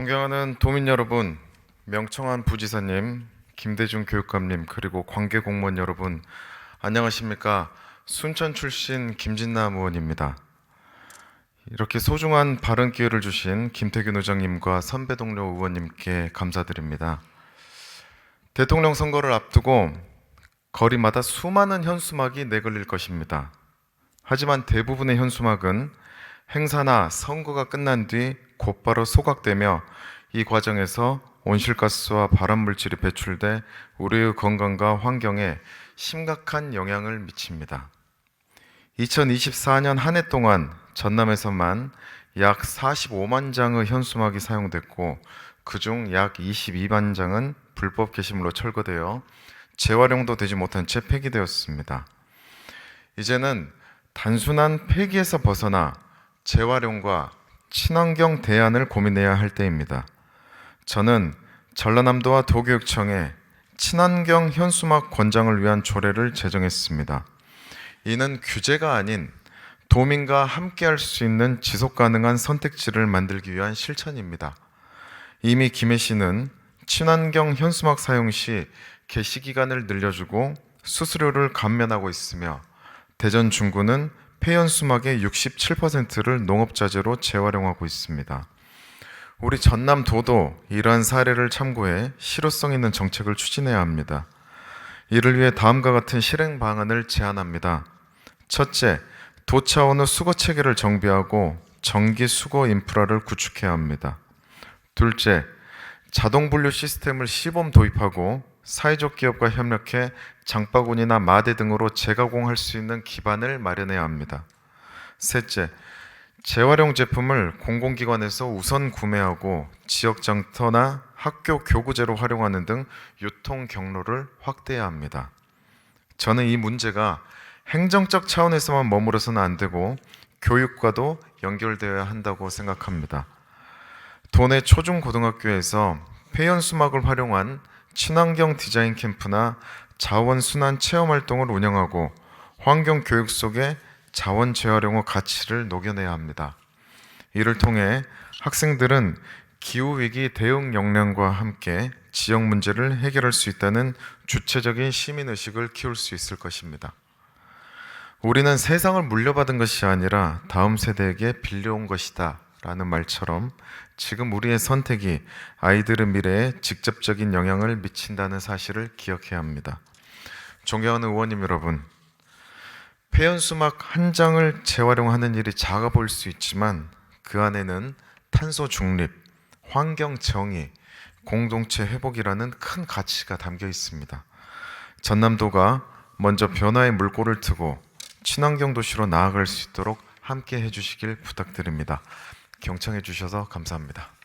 존경하는 도민 여러분, 명청한 부지사님, 김대중 교육감님, 그리고 관계 공무원 여러분, 안녕하십니까? 순천 출신 김진남 의원입니다. 이렇게 소중한 발언 기회를 주신 김태균 의장님과 선배 동료 의원님께 감사드립니다. 대통령 선거를 앞두고 거리마다 수많은 현수막이 내걸릴 것입니다. 하지만 대부분의 현수막은 행사나 선거가 끝난 뒤 곧바로 소각되며 이 과정에서 온실가스와 발암물질이 배출돼 우리의 건강과 환경에 심각한 영향을 미칩니다. 2024년 한 해 동안 전남에서만 약 45만 장의 현수막이 사용됐고 그중 약 22만 장은 불법 게시물로 철거되어 재활용도 되지 못한 채 폐기되었습니다. 이제는 단순한 폐기에서 벗어나 재활용과 친환경 대안을 고민해야 할 때입니다. 저는 전라남도와 도교육청에 친환경 현수막 권장을 위한 조례를 제정했습니다. 이는 규제가 아닌 도민과 함께 할 수 있는 지속 가능한 선택지를 만들기 위한 실천입니다. 이미 김해 씨는 친환경 현수막 사용 시 게시 기간을 늘려주고 수수료를 감면하고 있으며 대전 중구는 폐연 수막의 67%를 농업 자재로 재활용하고 있습니다. 우리 전남 도도 이러한 사례를 참고해 실효성 있는 정책을 추진해야 합니다. 이를 위해 다음과 같은 실행 방안을 제안합니다. 첫째, 도 차원의 수거 체계를 정비하고 전기 수거 인프라를 구축해야 합니다. 둘째, 자동 분류 시스템을 시범 도입하고 사회적 기업과 협력해 장바구니나 마대 등으로 재가공할 수 있는 기반을 마련해야 합니다. 셋째, 재활용 제품을 공공기관에서 우선 구매하고 지역 장터나 학교 교구제로 활용하는 등 유통 경로를 확대해야 합니다. 저는 이 문제가 행정적 차원에서만 머무러서는 안 되고 교육과도 연결되어야 한다고 생각합니다. 도내 초중고등학교에서 폐연 수막을 활용한 친환경 디자인 캠프나 자원 순환 체험 활동을 운영하고 환경 교육 속에 자원 재활용의 가치를 녹여내야 합니다. 이를 통해 학생들은 기후 위기 대응 역량과 함께 지역 문제를 해결할 수 있다는 주체적인 시민 의식을 키울 수 있을 것입니다. 우리는 세상을 물려받은 것이 아니라 다음 세대에게 빌려온 것이다. 라는 말처럼 지금 우리의 선택이 아이들의 미래에 직접적인 영향을 미친다는 사실을 기억해야 합니다. 존경하는 의원님 여러분, 폐연 수막 한 장을 재활용하는 일이 작아 보일 수 있지만 그 안에는 탄소 중립, 환경 정의, 공동체 회복이라는 큰 가치가 담겨 있습니다. 전남도가 먼저 변화의 물꼬를 트고 친환경 도시로 나아갈 수 있도록 함께 해주시길 부탁드립니다. 경청해 주셔서 감사합니다.